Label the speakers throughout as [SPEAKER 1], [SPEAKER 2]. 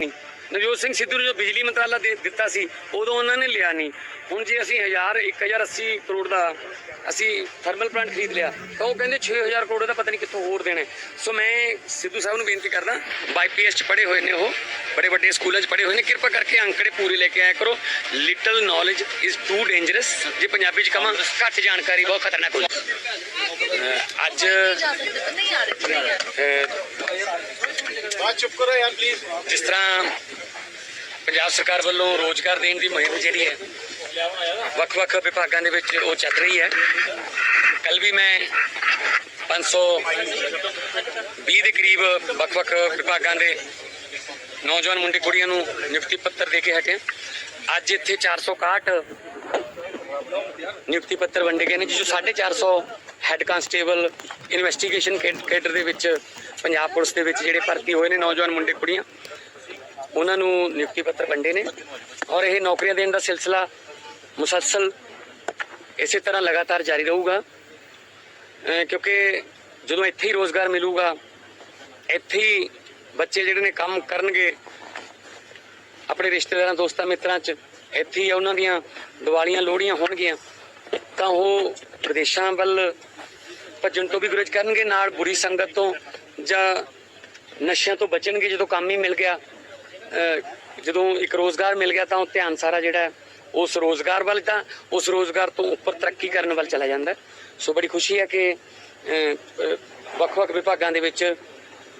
[SPEAKER 1] ਨਹੀਂ ਨਵਜੋਤ ਸਿੰਘ ਸਿੱਧੂ ਨੂੰ ਜੋ ਬਿਜਲੀ ਮੰਤਰਾਲਾ ਦੇ ਦਿੱਤਾ ਸੀ ਉਦੋਂ ਉਹਨਾਂ ਨੇ ਲਿਆ ਨਹੀਂ ਹੁਣ ਜੇ ਅਸੀਂ 1000 1080 ਕਰੋੜ ਦਾ ਅਸੀਂ ਥਰਮਲ ਪਲਾਂਟ ਖਰੀਦ ਲਿਆ ਤਾਂ ਉਹ ਕਹਿੰਦੇ 6000 ਕਰੋੜ ਦਾ ਪਤਾ ਨਹੀਂ ਕਿੱਥੋਂ ਹੋਰ ਦੇਣੇ ਸੋ ਮੈਂ ਸਿੱਧੂ ਸਾਹਿਬ ਨੂੰ ਬੇਨਤੀ ਕਰਦਾ ਬਾਈਪੀਐਸ ਚ ਪੜ੍ਹੇ ਹੋਏ ਨੇ ਉਹ ਬੜੇ ਵੱਡੇ ਸਕੂਲਾਂ ਚ ਪੜ੍ਹੇ ਹੋਏ ਨੇ ਕਿਰਪਾ ਕਰਕੇ ਅੰਕੜੇ ਪੂਰੇ ਲੈ ਕੇ ਆਇਆ ਕਰੋ little knowledge is too dangerous ਜੇ ਪੰਜਾਬੀ ਚ ਕਹਾਂ ਘੱਟ ਜਾਣਕਾਰੀ ਬਹੁਤ ਖਤਰਨਾਕ ਹੁੰਦੀ ਅੱਜ
[SPEAKER 2] ਨਹੀਂ ਆ
[SPEAKER 3] ਚੁੱਪ ਕਰੋ ਯਾਰ ਪਲੀਜ਼
[SPEAKER 1] ਜਿਸ ਤਰ੍ਹਾਂ ਪੰਜਾਬ ਸਰਕਾਰ ਵੱਲੋਂ ਰੋਜ਼ਗਾਰ ਦੇਣ ਦੀ ਮੁਹਿੰਮ ਜਿਹੜੀ ਹੈ, ਵੱਖ-ਵੱਖ ਵਿਭਾਗਾਂ ਦੇ ਵਿੱਚ ਉਹ ਚੱਲ ਰਹੀ ਹੈ। ਕੱਲ ਵੀ ਮੈਂ 520 ਦੇ ਕਰੀਬ ਵੱਖ-ਵੱਖ ਵਿਭਾਗਾਂ ਦੇ ਨੌਜਵਾਨ ਮੁੰਡੇ ਕੁੜੀਆਂ ਨੂੰ ਨਿਯੁਕਤੀ ਪੱਤਰ ਦੇ ਕੇ ਹਟੇ ਅੱਜ ਇੱਥੇ 461 ਨਿਯੁਕਤੀ ਪੱਤਰ ਵੰਡੇ ਗਏ ਨੇ, ਜਿਸ 'ਚੋਂ 450 ਹੈੱਡ ਕਾਂਸਟੇਬਲ ਇਨਵੈਸਟੀਗੇਸ਼ਨ ਕੇਡਰ ਦੇ ਵਿੱਚ, ਪੰਜਾਬ ਪੁਲਿਸ ਦੇ ਵਿੱਚ ਜਿਹੜੇ ਭਰਤੀ ਹੋਏ ਨੇ ਨੌਜਵਾਨ ਮੁੰਡੇ, ਕੁੜੀਆਂ, ਉਹਨਾਂ ਨੂੰ ਨਿਯੁਕਤੀ ਪੱਤਰ ਵੰਡੇ ਨੇ ਔਰ ਇਹ ਨੌਕਰੀਆਂ ਦੇਣ ਦਾ ਸਿਲਸਿਲਾ ਮੁਸਲਸਲ ਇਸੇ ਤਰ੍ਹਾਂ ਲਗਾਤਾਰ ਜਾਰੀ ਰਹੂਗਾ। ਕਿਉਂਕਿ ਜਦੋਂ ਇੱਥੇ ਹੀ ਰੋਜ਼ਗਾਰ ਮਿਲੂਗਾ, ਇੱਥੇ ਹੀ ਬੱਚੇ ਜਿਹੜੇ ਨੇ ਕੰਮ ਕਰਨਗੇ, ਆਪਣੇ ਰਿਸ਼ਤੇਦਾਰਾਂ, ਦੋਸਤਾਂ, ਮਿੱਤਰਾਂ 'ਚ ਇੱਥੇ ਹੀ ਉਹਨਾਂ ਦੀਆਂ ਦੀਵਾਲੀਆਂ ਲੋਹੜੀਆਂ ਹੋਣਗੀਆਂ, ਤਾਂ ਉਹ ਵਿਦੇਸ਼ਾਂ ਵੱਲ ਭੱਜਣ ਤੋਂ ਵੀ ਗੁਰਜ ਕਰਨਗੇ, ਨਾਲ ਬੁਰੀ ਸੰਗਤ ਤੋਂ ਜਾਂ ਨਸ਼ਿਆਂ ਤੋਂ ਬਚਣਗੇ, ਜਦੋਂ ਕੰਮ ਹੀ ਮਿਲ ਗਿਆ ਜਦੋਂ ਇੱਕ ਰੋਜ਼ਗਾਰ ਮਿਲ ਗਿਆ, ਤਾਂ ਉਹ ਧਿਆਨ ਸਾਰਾ ਜਿਹੜਾ ਉਸ ਰੋਜ਼ਗਾਰ ਵੱਲ ਤਾਂ, ਉਸ ਰੋਜ਼ਗਾਰ ਤੋਂ ਉੱਪਰ ਤਰੱਕੀ ਕਰਨ ਵੱਲ ਚਲਾ ਜਾਂਦਾ ਸੋ ਬੜੀ ਖੁਸ਼ੀ ਹੈ ਕਿ ਵੱਖ-ਵੱਖ ਵਿਭਾਗਾਂ ਦੇ ਵਿੱਚ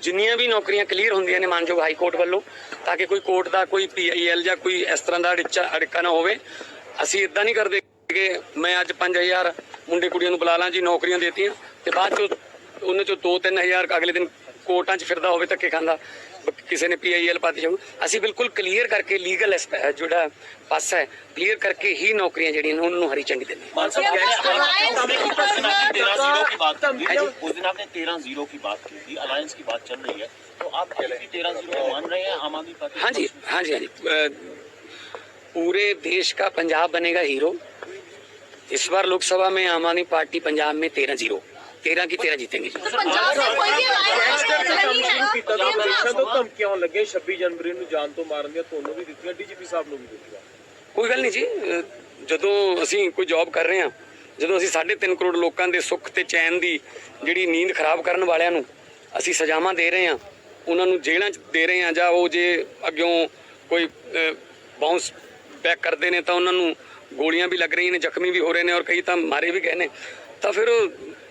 [SPEAKER 1] ਜਿੰਨੀਆਂ ਵੀ ਨੌਕਰੀਆਂ ਕਲੀਅਰ ਹੁੰਦੀਆਂ ਨੇ ਮਾਨਯੋਗ ਹਾਈ ਕੋਰਟ ਵੱਲੋਂ, ਤਾਂ ਕਿ ਕੋਈ ਕੋਰਟ ਦਾ, ਕੋਈ ਪੀਆਈਐਲ ਜਾਂ ਕੋਈ ਇਸ ਤਰ੍ਹਾਂ ਦਾ ਅੜਿੱਚਾ ਅੜਿੱਕਾ ਨਾ ਹੋਵੇ। ਅਸੀਂ ਇਦਾਂ ਨਹੀਂ ਕਰਦੇ ਕਿ ਮੈਂ ਅੱਜ 5000 ਮੁੰਡੇ ਕੁੜੀਆਂ ਨੂੰ ਬੁਲਾ ਲਾਂ ਜੀ, ਨੌਕਰੀਆਂ ਦੇਤੀਆਂ, ਤੇ ਬਾਅਦ ਚੋਂ ਉਹਨਾਂ ਚੋਂ 2-3000 ਅਗਲੇ ਦਿਨ ਕੋਰਟਾਂ 'ਚ ਫਿਰਦਾ ਹੋਵੇ ਧੱਕੇ ਖਾਂਦਾ ਬ- ਕਿਸੇ ਨੇ ਪੀਆਈਐਲ ਪਾਤੀ ਜਾਊ ਅਸੀਂ ਬਿਲਕੁਲ ਕਲੀਅਰ ਕਰਕੇ ਲੀਗਲ ਜਿਹੜਾ ਪਾਸਾ ਹੈ ਕਲੀਅਰ ਕਰਕੇ ਹੀ ਨੌਕਰੀਆਂ ਜਿਹੜੀਆਂ ਨੇ ਉਹਨਾਂ ਨੂੰ ਹਰੀ ਝੰਡੀ ਦੇਣੀ
[SPEAKER 4] मान साहब
[SPEAKER 2] Yeah,
[SPEAKER 4] कह रहे हैं,
[SPEAKER 2] alliance
[SPEAKER 4] आपने
[SPEAKER 2] की
[SPEAKER 4] उस दिन आपने तेरह जीरो की बात की
[SPEAKER 1] हाँ जी।
[SPEAKER 4] थी उस दिन आपने तेरह जीरो की बात की थी अलायंस की बात चल रही है तो आप अभी भी तेरह जीरो मान रहे हैं आम आदमी पार्टी
[SPEAKER 1] हाँ जी हाँ जी हाँ जी अ, पूरे देश का पंजाब बनेगा हीरो इस बार लोकसभा में आम आदमी पार्टी पंजाब में तेरह जीरो तेरह की तेरह जीतेंगे जी
[SPEAKER 2] तो पंजाब से कोई भी alliance नहीं है
[SPEAKER 3] ਕੀਤਾ ਤਾਂ ਆਪਰੇਸ਼ਨ ਤੋਂ ਧਮਕੀਆਂ ਆਉਣ ਲੱਗੇ 26 ਜਨਵਰੀ ਨੂੰ ਜਾਨ ਤੋਂ ਮਾਰਨ ਦੀਆਂ ਤੁਹਾਨੂੰ ਵੀ ਦਿੱਤੀਆਂ ਡੀਜੀਪੀ ਸਾਹਿਬ ਨੂੰ ਵੀ ਦਿੱਤੀਆਂ
[SPEAKER 1] ਕੋਈ ਗੱਲ ਨਹੀਂ ਜੀ ਅ, ਜਦੋਂ ਅਸੀਂ ਕੋਈ ਜੌਬ ਕਰ ਰਹੇ ਹਾਂ ਜਦੋਂ ਅਸੀਂ 3.5 ਕਰੋੜ ਲੋਕਾਂ ਦੇ ਸੁੱਖ ਤੇ ਚੈਨ ਦੀ ਜਿਹੜੀ ਨੀਂਦ ਖਰਾਬ ਕਰਨ ਵਾਲਿਆਂ ਨੂੰ ਅਸੀਂ ਸਜ਼ਾਵਾਂ ਦੇ ਰਹੇ ਹਾਂ ਉਹਨਾਂ ਨੂੰ ਜੇਲ੍ਹਾਂ 'ਚ ਦੇ ਰਹੇ ਹਾਂ ਜਾਂ ਉਹ ਜੇ ਅੱਗਿਓਂ ਕੋਈ ਬਾਉਂਸ ਬੈਕ ਕਰਦੇ ਨੇ ਤਾਂ ਉਹਨਾਂ ਨੂੰ ਗੋਲੀਆਂ ਵੀ ਲੱਗ ਰਹੀਆਂ ਨੇ ਜ਼ਖਮੀ ਵੀ ਹੋ ਰਹੇ ਨੇ ਔਰ ਕਈ ਤਾਂ ਮਾਰੇ ਵੀ ਗਏ ਨੇ ਤਾਂ ਫਿਰ ਉਹ, ਅ,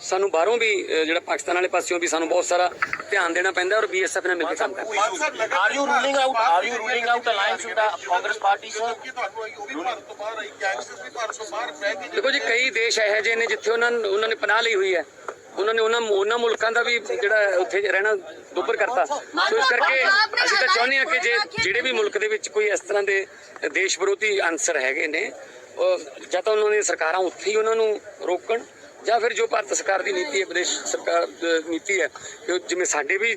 [SPEAKER 1] ਸਾਨੂੰ ਬਾਹਰੋਂ ਵੀ ਜਿਹੜਾ ਪਾਕਿਸਤਾਨ ਵਾਲੇ ਪਾਸਿਓਂ ਵੀ ਸਾਨੂੰ ਬਹੁਤ ਸਾਰਾ ਧਿਆਨ ਦੇਣਾ ਪੈਂਦਾ ਔਰ ਬੀਐਸਐਫ ਨਾਲ ਮਿਲ ਕੇ ਕੰਮ ਕਰਨਾ
[SPEAKER 4] Are you ruling out? Are you ruling out alliance with the Congress party, sir?
[SPEAKER 1] ਦੇਖੋ ਜੀ ਕਈ ਦੇਸ਼ ਇਹੋ ਜਿਹੇ ਨੇ ਜਿੱਥੇ ਉਹਨਾਂ ਨੂੰ- ਉਹਨਾਂ ਨੇ ਪਨਾਹ ਲਈ ਹੋਈ ਹੈ ਉਹਨਾਂ ਨੇ ਉਹਨਾਂ ਉਹਨਾਂ ਮੁਲਕਾਂ ਦਾ ਵੀ ਜਿਹੜਾ ਉੱਥੇ ਰਹਿਣਾ ਦੁੱਬਰ ਕਰਤਾ ਸੋ ਇਸ ਕਰਕੇ ਅਸੀਂ ਤਾਂ ਚਾਹੁੰਦੇ ਹਾਂ ਕਿ ਜੇ ਜਿਹੜੇ ਵੀ ਮੁਲਕ ਦੇ ਵਿੱਚ ਕੋਈ ਇਸ ਤਰ੍ਹਾਂ ਦੇ ਦੇਸ਼ ਵਿਰੋਧੀ ਅੰਸਰ ਹੈਗੇ ਨੇ ਉਹ ਜਾਂ ਤਾਂ ਉਹਨਾਂ ਦੀਆਂ ਸਰਕਾਰਾਂ ਉੱਥੇ ਹੀ ਉਹਨਾਂ ਨੂੰ ਰੋਕਣ ਜਾਂ ਫਿਰ ਜੋ ਭਾਰਤ ਸਰਕਾਰ ਦੀ ਨੀਤੀ ਹੈ, ਵਿਦੇਸ਼ ਸਰਕਾਰ ਨੀਤੀ ਹੈ, ਕਿ ਜਿਵੇਂ ਸਾਡੇ ਵੀ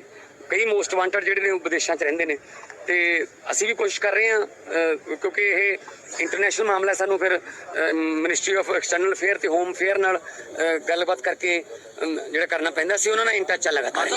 [SPEAKER 1] ਕਈ ਮੋਸਟ ਵਾਂਟਡ ਜਿਹੜੇ ਨੇ ਉਹ ਵਿਦੇਸ਼ਾਂ 'ਚ ਰਹਿੰਦੇ ਨੇ। ਤੇ ਅਸੀਂ ਵੀ ਕੋਸ਼ਿਸ਼ ਕਰ ਰਹੇ ਹਾਂ ਕਿਉਂਕਿ ਇਹ ਇੰਟਰਨੈਸ਼ਨਲ ਮਾਮਲਾ ਸਾਨੂੰ ਫਿਰ ਮਿਨਿਸਟਰੀ ਆਫ ਐਕਸਟਰਨਲ ਅਫੇਅਰ ਤੇ ਹੋਮ ਅਫੇਅਰ ਨਾਲ ਗੱਲਬਾਤ ਕਰਕੇ ਜਿਹੜਾ ਕਰਨਾ ਪੈਂਦਾ ਸੀ ਉਹਨਾਂ ਨਾਲ ਇੰਟਚ ਲਗਾਤਾਰ।